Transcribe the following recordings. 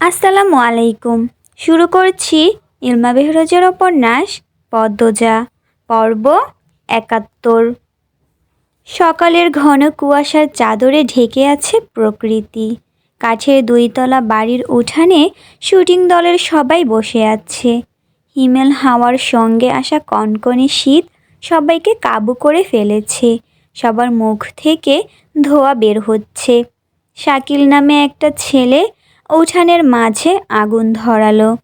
আসসালামু আলাইকুম। শুরু করছি ইলমা বেহরোজের উপন্যাস পদ্মজা, পর্ব একাত্তর। সকালের ঘন কুয়াশার চাদরে ঢেকে আছে প্রকৃতি। কাছের দুইতলা বাড়ির উঠানে শুটিং দলের সবাই বসে আছে। হিমেল হাওয়ার সঙ্গে আসা কনকনে শীত সবাইকে কাবু করে ফেলেছে। সবার মুখ থেকে ধোয়া বের হচ্ছে। শাকিল নামে একটা ছেলে উঠানের মাঝে আগুন ধরালো।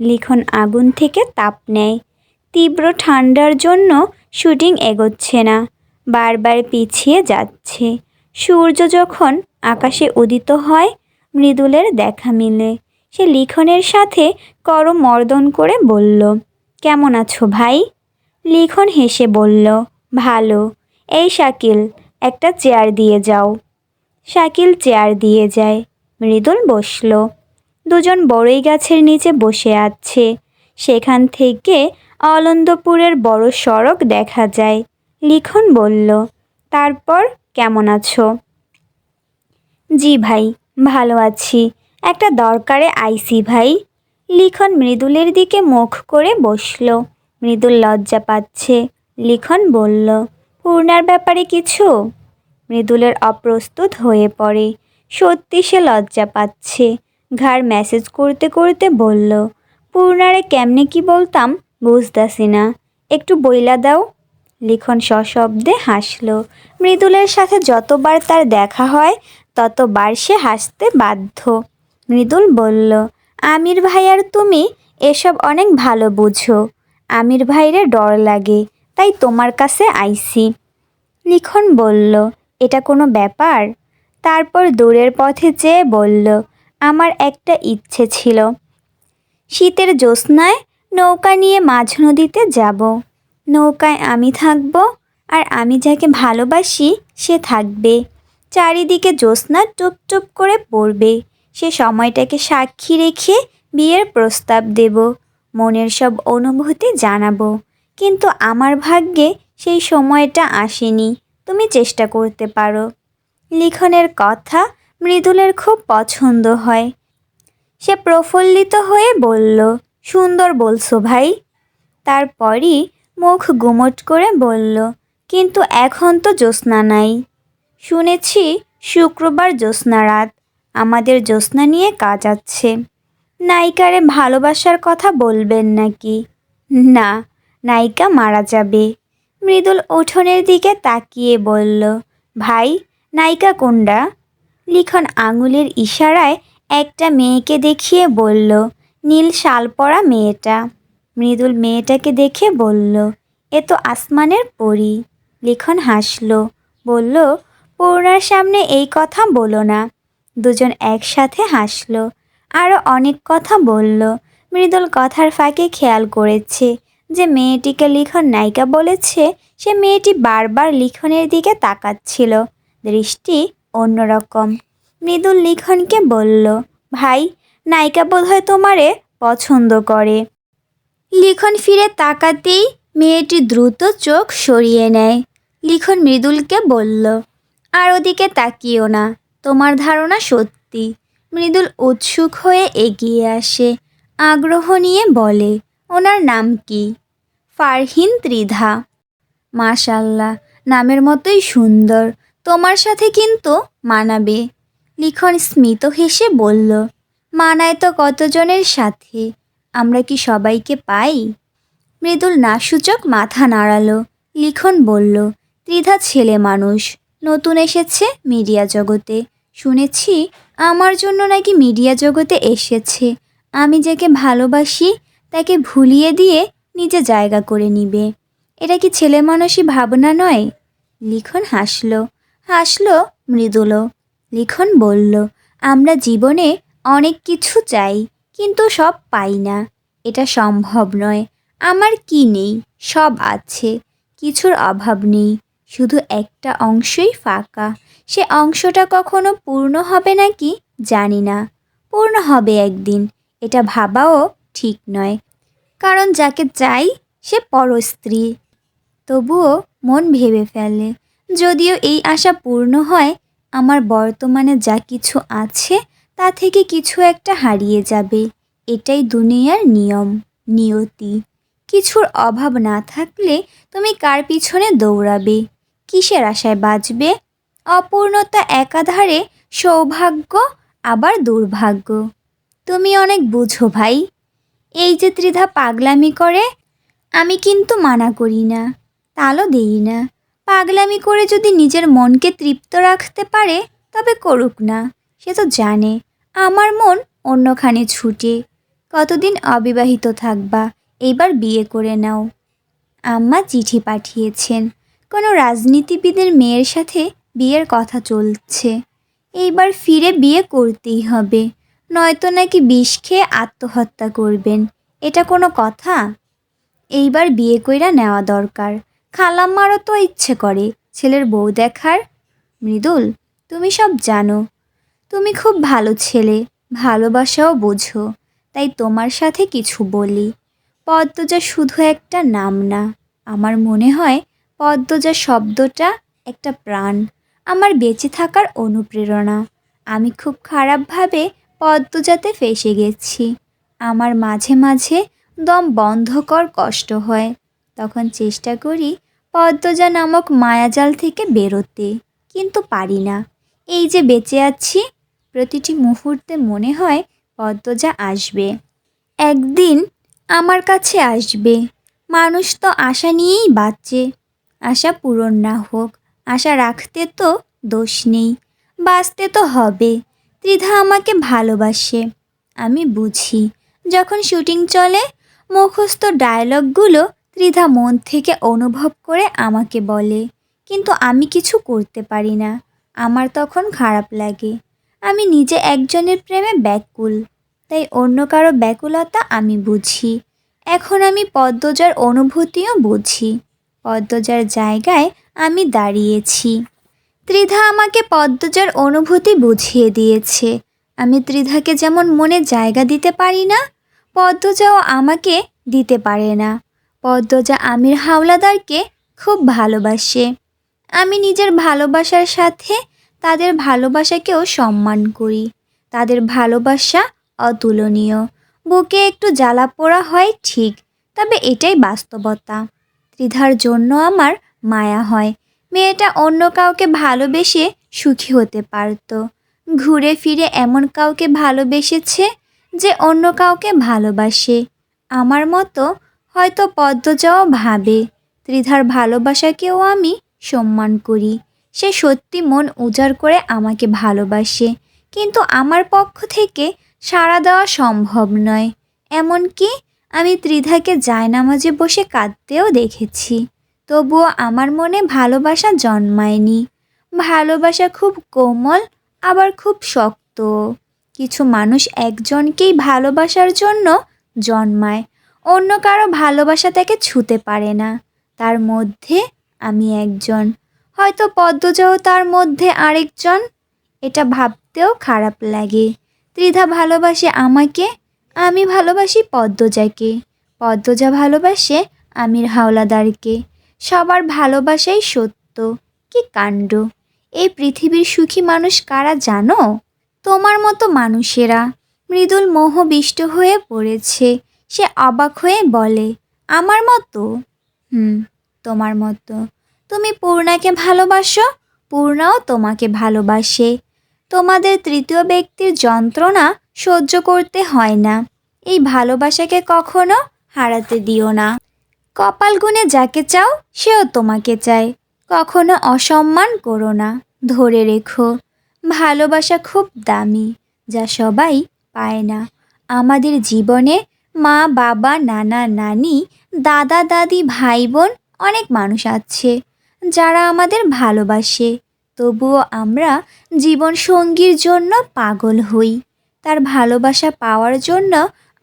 লিখন আগুন থেকে তাপ নেয়। তীব্র ঠান্ডার জন্য শুটিং এগোচ্ছে না। বারবার পিছিয়ে যাচ্ছে। সূর্য যখন আকাশে উদিত হয়, মৃদুলের দেখা মিলে। সে লিখনের সাথে করমর্দন করে বলল, কেমন আছো ভাই? লিখন হেসে বলল, ভালো। এই শাকিল, একটা চেয়ার দিয়ে যাও। শাকিল চেয়ার দিয়ে যায়। মৃদুল বসল। দুজন বড়ই গাছের নিচে বসে আছে। সেখান থেকে অলন্দপুরের বড় সড়ক দেখা যায়। লিখন বলল, তারপর কেমন আছো? জি ভাই, ভালো আছি। একটা দরকারে আইসি ভাই। লিখন মৃদুলের দিকে মুখ করে বসল। মৃদুল লজ্জা পাচ্ছে। লিখন বলল, পূর্ণার ব্যাপারে কিছু? মৃদুলের অপ্রস্তুত হয়ে পড়ে। সত্যি সে লজ্জা পাচ্ছে। ঘাড় মেসেজ করতে করতে বলল, পূর্ণারে কেমনে কি বলতাম বুঝতাছি না। একটু বইলা দাও। লিখন সশব্দে হাসল। মৃদুলের সাথে যতবার তার দেখা হয়, ততবার সে হাসতে বাধ্য। মৃদুল বলল, আমির ভাই আর তুমি এসব অনেক ভালো বুঝো। আমির ভাইরে ডর লাগে, তাই তোমার কাছে আইসি লিখন বলল, এটা কোনো ব্যাপার? তারপর দূরের পথে চেয়ে বলল, আমার একটা ইচ্ছে ছিল। শীতের জ্যোৎস্নায় নৌকা নিয়ে মাঝ নদীতে যাব। নৌকায় আমি থাকব আর আমি যাকে ভালোবাসি সে থাকবে। চারিদিকে জ্যোৎস্না টুপ টুপ করে পড়বে। সে সময়টাকে সাক্ষী রেখে বিয়ের প্রস্তাব দেব। মনের সব অনুভূতি জানাব। কিন্তু আমার ভাগ্যে সেই সময়টা আসেনি। তুমি চেষ্টা করতে পারো। লিখনের কথা মৃদুলের খুব পছন্দ হয়। সে প্রফুল্লিত হয়ে বলল, সুন্দর বলছো ভাই। তারপরই মুখ গুমট করে বলল, কিন্তু এখন তো জ্যোৎস্না নাই। শুনেছি শুক্রবার জ্যোৎস্না রাত। আমাদের জ্যোৎস্না নিয়ে কাজ আছে। নায়িকারে ভালোবাসার কথা বলবেন নাকি? না, নায়িকা মারা যাবে। মৃদুল উঠোনের দিকে তাকিয়ে বলল, ভাই নায়িকা কোনটা লিখন আঙুলের ইশারায় একটা মেয়েকে দেখিয়ে বলল, নীল শাল পরা মেয়েটা। মৃদুল মেয়েটাকে দেখে বলল, এ তো আসমানের পরি। লিখন হাসল, বলল, পূর্ণার সামনে এই কথা বলো না। দুজন একসাথে হাসলো আরও অনেক কথা বলল। মৃদুল কথার ফাঁকে খেয়াল করেছে যে মেয়েটিকে লিখন নায়িকা বলেছে, সে মেয়েটি বারবার লিখনের দিকে তাকাচ্ছিল। দৃষ্টি অন্যরকম। মৃদুল লিখনকে বলল, ভাই, নায়িকা বোধহয় তোমারে পছন্দ করে। লিখন ফিরে তাকাতেই মেয়েটি দ্রুত চোখ সরিয়ে নেয়। লিখন মৃদুলকে বলল, আর ওদিকে তাকিও না, তোমার ধারণা সত্যি। মৃদুল উৎসুক হয়ে এগিয়ে আসে, আগ্রহ নিয়ে বলে, ওনার নাম কি? ফারহিন ত্রিধা। মাশাল্লাহ, নামের মতোই সুন্দর। তোমার সাথে কিন্তু মানাবে। লিখন স্মিত হেসে বলল, মানায় তো কতজনের সাথে? আমরা কি সবাইকে পাই? মৃদুল নাসূচক মাথা নাড়ালো। লিখন বলল, ত্রিধা ছেলে মানুষ, নতুন এসেছে মিডিয়া জগতে। শুনেছি আমার জন্য নাকি মিডিয়া জগতে এসেছে। আমি যাকে ভালোবাসি, তাকে ভুলিয়ে দিয়ে নিজে জায়গা করে নিবে। এটা কি ছেলে মানুষই ভাবনা নয়? লিখন হাসলো। হাসলো মৃদুলো। লিখন বলল, আমরা জীবনে অনেক কিছু চাই, কিন্তু সব পাই না। এটা সম্ভব নয়। আমার কি নেই? সব আছে। কিছুর অভাব নেই। শুধু একটা অংশই ফাঁকা। সে অংশটা কখনো পূর্ণ হবে নাকি জানি না। পূর্ণ হবে একদিন। এটা ভাবাও ঠিক নয়। কারণ যাকে চাই, সে পরস্ত্রী। তবুও মন ভেবে ফেলে। যদিও এই আশা পূর্ণ হয়, আমার বর্তমানে যা কিছু আছে, তা থেকে কিছু একটা হারিয়ে যাবে। এটাই দুনিয়ার নিয়ম, নিয়তি। কিছুর অভাব না থাকলে তুমি কার পিছনে দৌড়াবে? কিসের আশায় বাঁচবে? অপূর্ণতা একাধারে সৌভাগ্য, আবার দুর্ভাগ্য। তুমি অনেক বুঝো ভাই। এই যে ত্রিধা পাগলামি করে, আমি কিন্তু মানা করি না, তালও দেই না। পাগলামি করে যদি নিজের মনকে তৃপ্ত রাখতে পারে, তবে করুক না। সে তো জানে, আমার মন অন্যখানে ছুটে। কতদিন অবিবাহিত থাকবা, এইবার বিয়ে করে নাও। আম্মা চিঠি পাঠিয়েছেন, কোনো রাজনীতিবিদের মেয়ের সাথে বিয়ের কথা চলছে। এইবার ফিরে বিয়ে করতেই হবে, নয়তো নাকি বিষ খেয়ে আত্মহত্যা করবেন, এটা কোনো কথা? এইবার বিয়ে কইরা নেওয়া দরকার। খালাম্মারও তো ইচ্ছে করে। ছেলের বউ দেখার? মৃদুল, তুমি সব জানো। তুমি খুব ভালো ছেলে, ভালোবাসাও বোঝো, তাই তোমার সাথে কিছু বলি। পদ্মজা শুধু একটা নাম না। আমার মনে হয় পদ্মজা শব্দটা একটা প্রাণ। আমার বেঁচে থাকার অনুপ্রেরণা। আমি খুব খারাপভাবে পদ্মজাতে ফেসে গেছি। আমার মাঝে মাঝে দম বন্ধকর কষ্ট হয়। তখন চেষ্টা করি পদ্মজা নামক মায়াজাল থেকে বেরোতে, কিন্তু পারি না। এই যে বেঁচে আছি, প্রতিটি মুহূর্তে মনে হয় পদ্মজা আসবে। একদিন আমার কাছে আসবে। মানুষ তো আশা নিয়েই বাঁচে। আশা পূরণ না হোক, আশা রাখতে তো দোষ নেই। বাঁচতে তো হবে, ত্রিধা আমাকে ভালোবাসে। আমি বুঝি, যখন শুটিং চলে, মুখস্থ ডায়লগগুলো ত্রিধা মন থেকে অনুভব করে আমাকে বলে, কিন্তু আমি কিছু করতে পারি না। আমার তখন খারাপ লাগে। আমি নিজে একজনের প্রেমে ব্যাকুল। তাই অন্য কারও ব্যাকুলতা আমি বুঝি। এখন আমি পদ্মজার অনুভূতিও বুঝি। পদ্মজার জায়গায় আমি দাঁড়িয়েছি। ত্রিধা আমাকে পদ্মজার অনুভূতি বুঝিয়ে দিয়েছে। আমি ত্রিধাকে যেমন মনে জায়গা দিতে পারি না, পদ্মজাও আমাকে দিতে পারে না। পদ্মজা আমির হাওলাদারকে খুব ভালোবাসে। আমি নিজের ভালোবাসার সাথে তাদের ভালোবাসাকেও সম্মান করি। তাদের ভালোবাসা অতুলনীয়। বুকে একটু জ্বালা পোড়া হয়, ঠিক, তবে এটাই বাস্তবতা। ত্রিধার জন্য আমার মায়া হয়। মেয়েটা অন্য কাউকে ভালোবেসে সুখী হতে পারত। ঘুরে ফিরে এমন কাউকে ভালোবেসেছে যে অন্য কাউকে ভালোবাসে। আমার মতো হয়তো পদ্মজাও ভাবে, ত্রিধার ভালোবাসাকেও আমি সম্মান করি। সে সত্যি মন উজাড় করে আমাকে ভালোবাসে, কিন্তু আমার পক্ষ থেকে সাড়া দেওয়া সম্ভব নয়। এমনকি আমি ত্রিধাকে জায়নামাজে বসে কাঁদতেও দেখেছি। তবুও আমার মনে ভালোবাসা জন্মায়নি। ভালোবাসা খুব কোমল, আবার খুব শক্ত। কিছু মানুষ একজনকেই ভালোবাসার জন্য জন্মায় অন্য কারও ভালোবাসা তাকে ছুতে পারে না। তার মধ্যে আমি একজন। হয়তো পদ্মজাও তার মধ্যে আরেকজন। এটা ভাবতেও খারাপ লাগে। ত্রিধা ভালোবাসে আমাকে, আমি ভালোবাসি পদ্মজাকে। পদ্মজা ভালোবাসে আমির হাওলাদারকে। সবার ভালোবাসাই সত্য। কি কাণ্ড। এই পৃথিবীর সুখী মানুষ কারা জানো? তোমার মতো মানুষেরা। মৃদুল মোহবিষ্ট হয়ে পড়েছে। সে অবাক হয়ে বলে, আমার মতো? হুম, তোমার মতো। তুমি পূর্ণাকে ভালোবাসো, পূর্ণাও তোমাকে ভালোবাসে। তোমাদের তৃতীয় ব্যক্তির যন্ত্রণা সহ্য করতে হয় না। এই ভালোবাসাকে কখনো হারাতে দিও না। কপাল গুনে যাকে চাও, সেও তোমাকে চায়। কখনো অসম্মান করো না। ধরে রেখো, ভালোবাসা খুব দামি, যা সবাই পায় না। আমাদের জীবনে মা, বাবা, নানা, নানি, দাদা, দাদি ভাই বোন অনেক মানুষ আছে যারা আমাদের ভালোবাসে। তবুও আমরা জীবন সঙ্গীর জন্য পাগল হই। তার ভালোবাসা পাওয়ার জন্য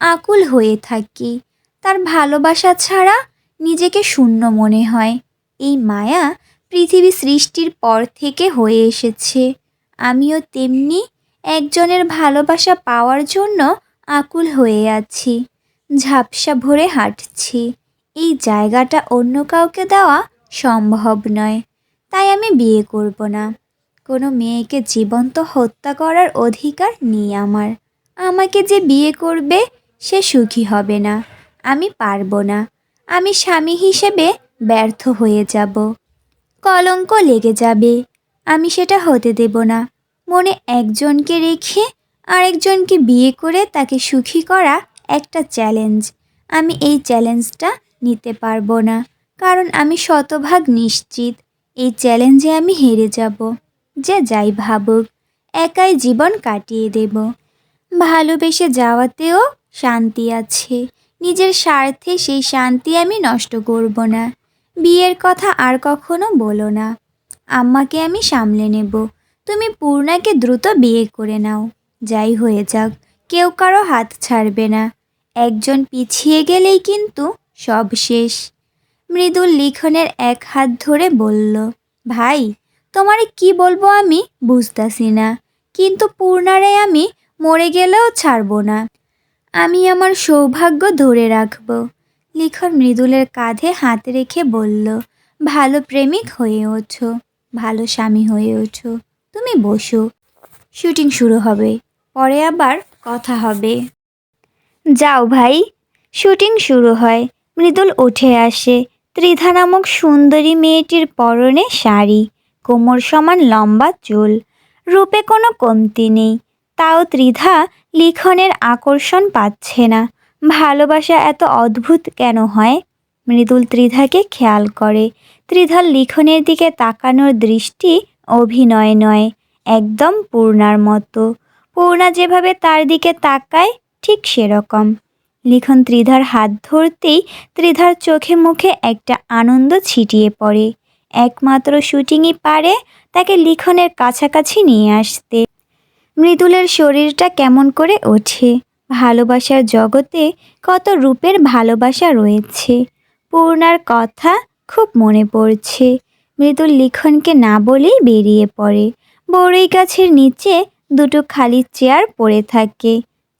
আকুল হয়ে থাকি। তার ভালোবাসা ছাড়া নিজেকে শূন্য মনে হয়। এই মায়া পৃথিবী সৃষ্টির পর থেকে হয়ে এসেছে। আমিও তেমনি একজনের ভালোবাসা পাওয়ার জন্য আকুল হয়ে আছি। ঝাপসা ভরে হাঁটছি। এই জায়গাটা অন্য কাউকে দেওয়া সম্ভব নয়, তাই আমি বিয়ে করব না। কোনো মেয়েকে জীবন্ত হত্যা করার অধিকার নেই আমার। আমাকে যে বিয়ে করবে সে সুখী হবে না, আমি পারব না। আমি স্বামী হিসেবে ব্যর্থ হয়ে যাব। কলঙ্ক লেগে যাবে, আমি সেটা হতে দেব না। মনে একজনকে রেখে আরেকজনকে বিয়ে করে তাকে সুখী করা একটা চ্যালেঞ্জ আমি এই চ্যালেঞ্জটা নিতে পারব না, কারণ আমি শতভাগ নিশ্চিত এই চ্যালেঞ্জে আমি হেরে যাব, যে যাই ভাবুক, একাই জীবন কাটিয়ে দেব। ভালোবেসে যাওয়াতেও শান্তি আছে, নিজের স্বার্থে সেই শান্তি আমি নষ্ট করব না, বিয়ের কথা আর কখনো বলো না। আম্মাকে আমি সামলে নেব, তুমি পূর্ণাকে দ্রুত বিয়ে করে নাও, যাই হয়ে যাক, কেউ কারও হাত ছাড়বে না। একজন পিছিয়ে গেলেই কিন্তু সব শেষ। মৃদুল লিখনের এক হাত ধরে বলল, ভাই, তোমারে কি বলব আমি বুঝতাছি না, কিন্তু পূর্ণারে আমি মরে গেলেও ছাড়ব না। আমি আমার সৌভাগ্য ধরে রাখব। লিখন মৃদুলের কাঁধে হাত রেখে বলল, ভালো প্রেমিক হয়ে ওঠো, ভালো স্বামী হয়ে ওঠো, তুমি বসো। শুটিং শুরু হবে, পরে আবার কথা হবে। যাও ভাই। শুটিং শুরু হয়। মৃদুল উঠে আসে। ত্রিধা নামক সুন্দরী মেয়েটির পরনে শাড়ি, কোমর সমান লম্বা চুল, রূপে কোনো কমতি নেই। তাও ত্রিধা লিখনের আকর্ষণ পাচ্ছে না। ভালোবাসা এত অদ্ভুত কেন হয়? মৃদুল ত্রিধাকে খেয়াল করে। ত্রিধার লিখনের দিকে তাকানোর দৃষ্টি অভিনয় নয়, একদম পূর্ণার মতো। পূর্ণা যেভাবে তার দিকে তাকায় ঠিক সেরকম। লিখন ত্রিধার হাত ধরতেই ত্রিধার চোখে মুখে একটা আনন্দ ছিটিয়ে পড়ে। একমাত্র শুটিংই পারে তাকে লিখনের কাছাকাছি নিয়ে আসতে। মৃদুলের শরীরটা কেমন করে ওঠে। ভালোবাসার জগতে কত রূপের ভালোবাসা রয়েছে। পূর্ণার কথা খুব মনে পড়ছে। মৃদুল লিখনকে না বলেই বেরিয়ে পড়ে। বড়ই গাছের নিচে দুটো খালি চেয়ার পড়ে থাকে।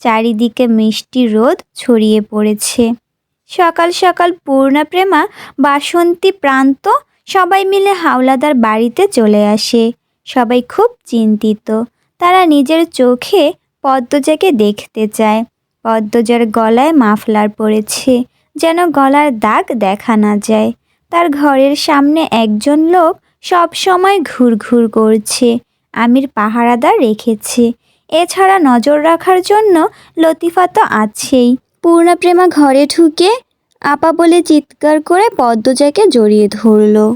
চারিদিকে মিষ্টি রোদ ছড়িয়ে পড়েছে। সকাল সকাল পূর্ণা প্রেমা বাসন্তী প্রান্ত সবাই মিলে হাওলাদার বাড়িতে চলে আসে। সবাই খুব চিন্তিত। তারা নিজের চোখে পদ্মজাকে দেখতে চায়। পদ্মজার গলায় মাফলার পড়েছে যেন গলার দাগ দেখা না যায়। তার ঘরের সামনে একজন লোক সব সময় ঘুরঘুর করছে। আমির পাহারাদার রেখেছে। এছাড়া নজর রাখার জন্য লতিফা তো আছেই। পূর্ণাপ্রেমা ঘরে ঢুকে আপা বলে চিৎকার করে পদ্মজাকে জড়িয়ে ধরল।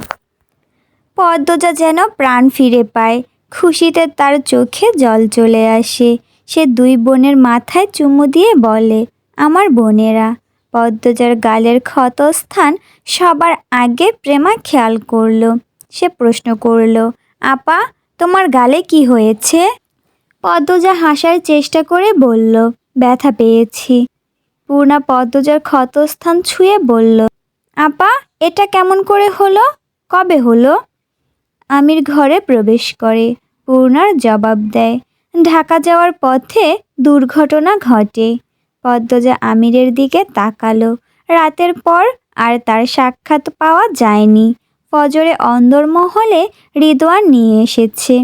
পদ্মজা যেন প্রাণ ফিরে পায়। খুশিতে তার চোখে জল চলে আসে। সে দুই বোনের মাথায় চুমু দিয়ে বলে, আমার বোনেরা, পদ্মজার গালের ক্ষতস্থান সবার আগে প্রেমা খেয়াল করল। সে প্রশ্ন করল, আপা, তোমার গালে কি হয়েছে? পদ্মজা হাসার চেষ্টা করে বলল, ব্যথা পেয়েছি। পূর্ণা পদ্মজার ক্ষতস্থান ছুঁয়ে বলল, আপা, এটা কেমন করে হলো? কবে হলো? আমির ঘরে প্রবেশ করে, পূর্ণার জবাব দেয়, ঢাকা যাওয়ার পথে দুর্ঘটনা ঘটে। পদ্মজা আমিরের দিকে তাকালো, রাতের পর আর তার সাক্ষাৎ পাওয়া যায়নি। ফজরে অন্দরমহলে রিদওয়ান নিয়ে এসেছে।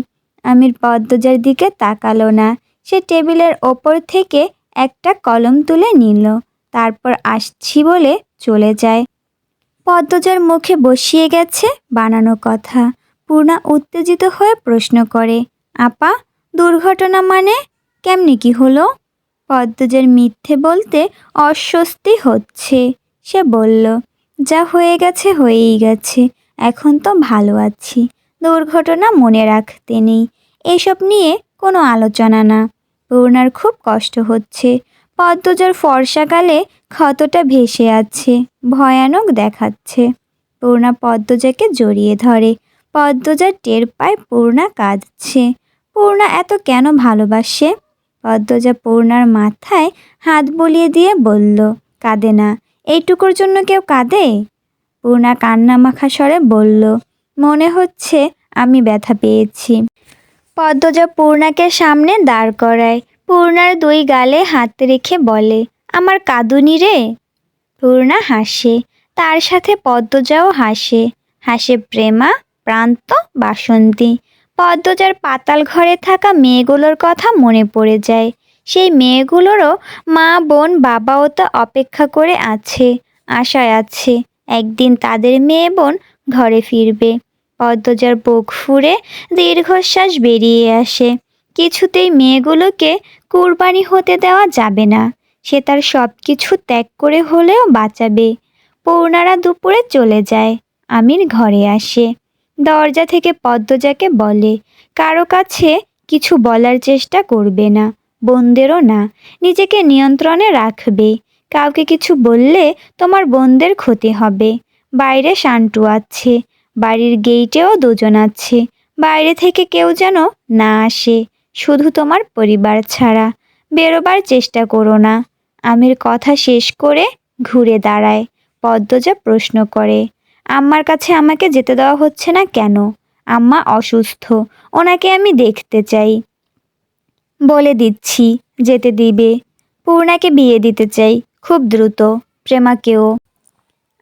আমির পদ্মজার দিকে তাকালো না। সে টেবিলের ওপর থেকে একটা কলম তুলে নিল, তারপর আসছি বলে চলে যায়। পদ্মজার মুখে বসিয়ে গেছে বানানো কথা। পূর্ণা উত্তেজিত হয়ে প্রশ্ন করে, আপা, দুর্ঘটনা মানে কেমনি কি হলো? পদ্মজার মিথ্যে বলতে অস্বস্তি হচ্ছে। সে বলল, যা হয়ে গেছে হয়েই গেছে, এখন তো ভালো আছি। দুর্ঘটনা মনে রাখতে নেই। এসব নিয়ে কোনো আলোচনা না। পূর্ণার খুব কষ্ট হচ্ছে। পদ্মজার ফর্সাকালে ক্ষতটা ভেসে আছে, ভয়ানক দেখাচ্ছে। পূর্ণা পদ্মজাকে জড়িয়ে ধরে। পদ্মজা টের পায় পূর্ণা কাঁদছে। পূর্ণা এত কেন ভালোবাসে? পদ্মজা পূর্ণার মাথায় হাত বলিয়ে দিয়ে বলল, কাঁদে না। এইটুকুর জন্য কেউ কাঁদে? পূর্ণা কান্না মাখা স্বরে বলল, মনে হচ্ছে আমি ব্যথা পেয়েছি। পদ্মজা পূর্ণাকে সামনে দাঁড় করায়। পূর্ণার দুই গালে হাত রেখে বলে, আমার কাঁদুনি রে? পূর্ণা হাসে, তার সাথে পদ্মজাও হাসে। হাসে প্রেমা, প্রান্ত, বাসন্তী। পদ্মজার পাতাল ঘরে থাকা মেয়েগুলোর কথা মনে পড়ে যায়। সেই মেয়েগুলোরও মা, বোন, বাবাও তো অপেক্ষা করে আছে, আশায় আছে। একদিন তাদের মেয়ে, বোন ঘরে ফিরবে। পদ্মজার বুক ফুরে দীর্ঘশ্বাস বেরিয়ে আসে। কিছুতেই মেয়েগুলোকে কুরবানি হতে দেওয়া যাবে না। সে তার সব কিছু ত্যাগ করে হলেও বাঁচাবে। পৌনারা দুপুরে চলে যায়। আমির ঘরে আসে। দরজা থেকে পদ্মজাকে বলে, কারও কাছে কিছু বলার চেষ্টা করবে না, বোনদেরও না। নিজেকে নিয়ন্ত্রণে রাখবে। কাউকে কিছু বললে তোমার বোনদের ক্ষতি হবে। বাইরে শান্টু আছে। বাড়ির গেইটেও দুজন আছে। বাইরে থেকে কেউ যেন না আসে, শুধু তোমার পরিবার ছাড়া। বেরোবার চেষ্টা করো না। আমির কথা শেষ করে ঘুরে দাঁড়ায়, পদ্মজা প্রশ্ন করে, আম্মার কাছে আমাকে যেতে দেওয়া হচ্ছে না কেন? আম্মা অসুস্থ, ওনাকে আমি দেখতে চাই। বলে দিচ্ছি, যেতে দিবে। পূর্ণাকে বিয়ে দিতে চাই, খুব দ্রুত, প্রেমাকেও।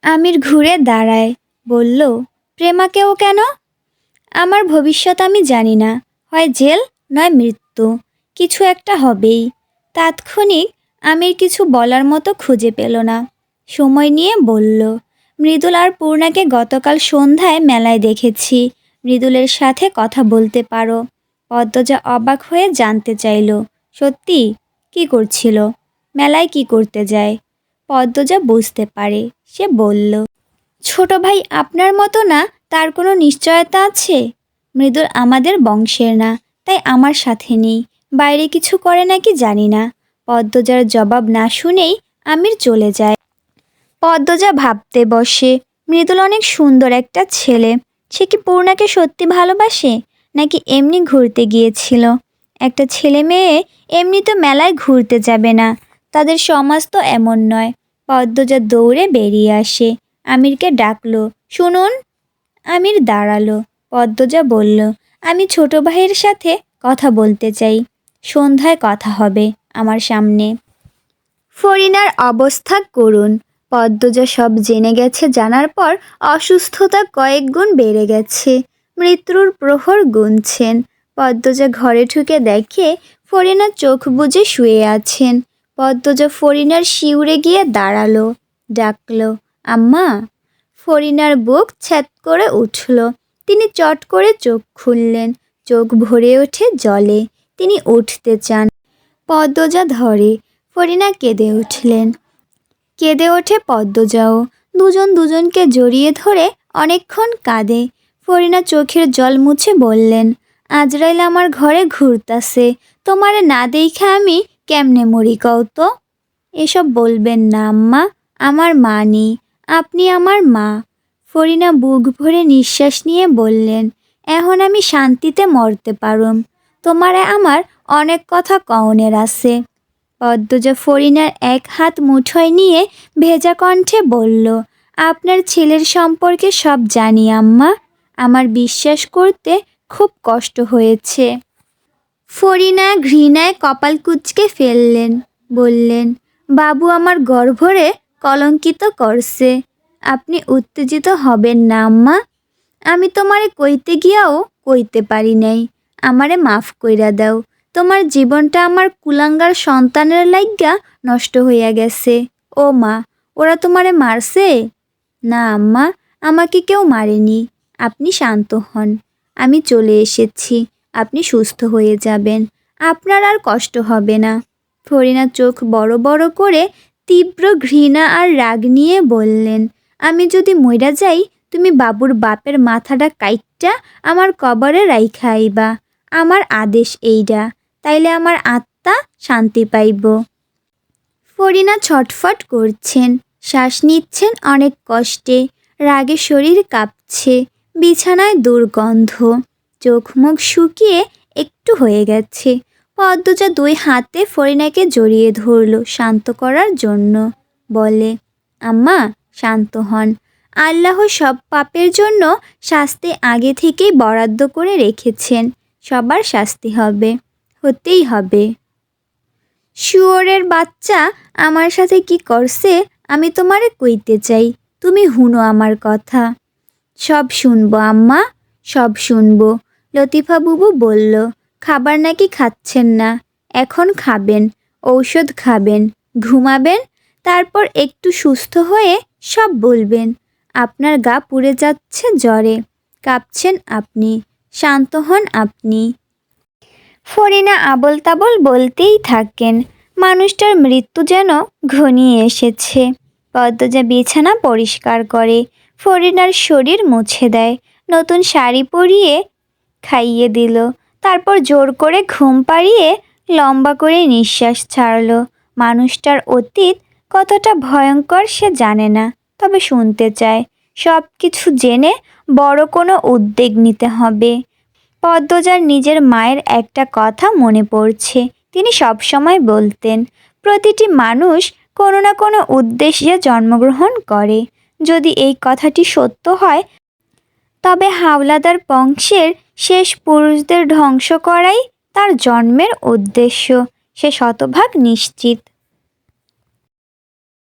আমির ঘুরে দাঁড়ায়, বলল প্রেমাকেও কেন? আমার ভবিষ্যৎ আমি জানি না। হয় জেল, নয় মৃত্যু। কিছু একটা হবেই। তাৎক্ষণিক আমির কিছু বলার মতো খুঁজে পেল না। সময় নিয়ে বলল, মৃদুল আর পূর্ণাকে গতকাল সন্ধ্যায় মেলায় দেখেছি। মৃদুলের সাথে কথা বলতে পারো। পদ্মজা অবাক হয়ে জানতে চাইল, সত্যি? কি করছিল? মেলায় কি করতে যায়? পদ্মজা বুঝতে পারে, সে বলল ছোট ভাই আপনার মতো না, তার কোনো নিশ্চয়তা আছে? মৃদুল, আমাদের বংশের না, তাই আমার সাথে নেই। বাইরে কিছু করে নাকি জানি না। পদ্মজার জবাব না শুনেই আমির চলে যায়। পদ্মজা ভাবতে বসে, মৃদুল অনেক সুন্দর একটা ছেলে। সে কি পূর্ণাকে সত্যি ভালোবাসে? নাকি এমনি ঘুরতে গিয়েছিল? একটা ছেলে মেয়ে এমনি তো মেলায় ঘুরতে যাবে না, তাদের সমাজ তো এমন নয়। পদ্মজা দৌড়ে বেরিয়ে আসে। আমিরকে ডাকলো। শুনুন। আমির দাঁড়াল। পদ্মজা বলল, আমি ছোট ভাইয়ের সাথে কথা বলতে চাই। সন্ধ্যায় কথা হবে আমার সামনে। ফরিনার অবস্থা করুন পদ্মজা সব জেনে গেছে, জানার পর অসুস্থতা কয়েক গুণ বেড়ে গেছে। মৃত্যুর প্রহর গুনছেন। পদ্মজা ঘরে ঢুকে দেখে ফরিনা চোখ বুজে শুয়ে আছেন। পদ্মজা ফরিনার শিউরে গিয়ে দাঁড়াল, ডাকলো আম্মা। ফরিনার বুক ছ্যাত করে উঠল। তিনি চট করে চোখ খুললেন। চোখ ভরে ওঠে জলে। তিনি উঠতে চান। পদ্মজা ধরে। ফরিনা কেঁদে উঠলেন। কেঁদে ওঠে পদ্মজাও। দুজন দুজনকে জড়িয়ে ধরে অনেকক্ষণ কাঁদে। ফরিনা চোখের জল মুছে বললেন, আজরাইল আমার ঘরে ঘুরতাছে। তোমারে না দেখে আমি কেমনে মরি কও তো? এসব বলবেন না আম্মা। আমার মা নেই। আপনি আমার মা। ফরিনা বুক ভরে নিঃশ্বাস নিয়ে বললেন, এখন আমি শান্তিতে মরতে পারুম। তোমারে আমার অনেক কথা কওনের আছে। পদ্মজা ফরিনার এক হাত মুঠোয় নিয়ে ভেজা কণ্ঠে বলল, আপনার ছেলের সম্পর্কে সব জানি, আম্মা। আমার বিশ্বাস করতে খুব কষ্ট হয়েছে। ফরিনা ঘৃণায় কপাল কুচকে ফেললেন, বললেন, বাবু আমার গর্ভরে কলঙ্কিত করছে। আপনি উত্তেজিত হবেন না, আম্মা। আমি তোমারে কইতে গিয়াও কইতে পারি নাই। আমারে মাফ কইরা দাও। তোমার জীবনটা আমার কুলাঙ্গার সন্তানের লাইগা নষ্ট হইয়া গেছে। ও মা, ওরা তোমারে মারছে? না, আম্মা, আমাকে কেউ মারেনি। আপনি শান্ত হন। আমি চলে এসেছি। আপনি সুস্থ হয়ে যাবেন। আপনার আর কষ্ট হবে না। ফরিনা চোখ বড় বড় করে তীব্র ঘৃণা আর রাগ নিয়ে বললেন, আমি যদি মইরা যাই, তুমি বাবুর বাপের মাথাটা কাইটটা আমার কবরে রাইখা আইবা। আমার আদেশ এইডা, তাইলে আমার আত্মা শান্তি পাইব। ফরিনা ছটফট করছেন, শ্বাস নিচ্ছেন অনেক কষ্টে, রাগে শরীর কাঁপছে, বিছানায় দুর্গন্ধ চোখ মুখ শুকিয়ে একটু হয়ে গেছে। পদ্মজা দুই হাতে ফরিনাকে জড়িয়ে ধরল শান্ত করার জন্য। বলে, আম্মা, শান্ত হন। আল্লাহ সব পাপের জন্য শাস্তি আগে থেকেই বরাদ্দ করে রেখেছেন। সবার শাস্তি হবে, হতেই হবে। শুয়োরের বাচ্চা আমার সাথে কি করছে, আমি তোমারে কইতে চাই। তুমি হুনো আমার কথা। সব শুনব, আম্মা, সব শুনব। লতিফা বুবু বলল খাবার নাকি খাচ্ছেন না। এখন খাবেন, ঔষধ খাবেন, ঘুমাবেন, তারপর একটু সুস্থ হয়ে সব বলবেন। আপনার গা পুড়ে যাচ্ছে জ্বরে। কাঁপছেন আপনি, শান্ত হন আপনি। ফরিনা আবল তাবল বলতেই থাকেন, মানুষটার মৃত্যু যেন ঘনিয়ে এসেছে। পদ্মজা বিছানা পরিষ্কার করে, ফরিনার শরীর মুছে দেয়, নতুন শাড়ি পরিয়ে খাইয়ে দিল। তারপর জোর করে ঘুম পাড়িয়ে লম্বা করে নিঃশ্বাস ছাড়ল। মানুষটার অতীত কতটা ভয়ঙ্কর সে জানে না, তবে শুনতে চায়। সব কিছু জেনে বড় কোনো উদ্যোগ নিতে হবে। পদ্মজার নিজের মায়ের একটা কথা মনে পড়ছে। তিনি সবসময় বলতেন, প্রতিটি মানুষ কোনো না কোনো উদ্দেশ্যে জন্মগ্রহণ করে। যদি এই কথাটি সত্য হয়, তবে হাওলাদার বংশের শেষ পুরুষদের ধ্বংস করাই তার জন্মের উদ্দেশ্য। সে শতভাগ নিশ্চিত।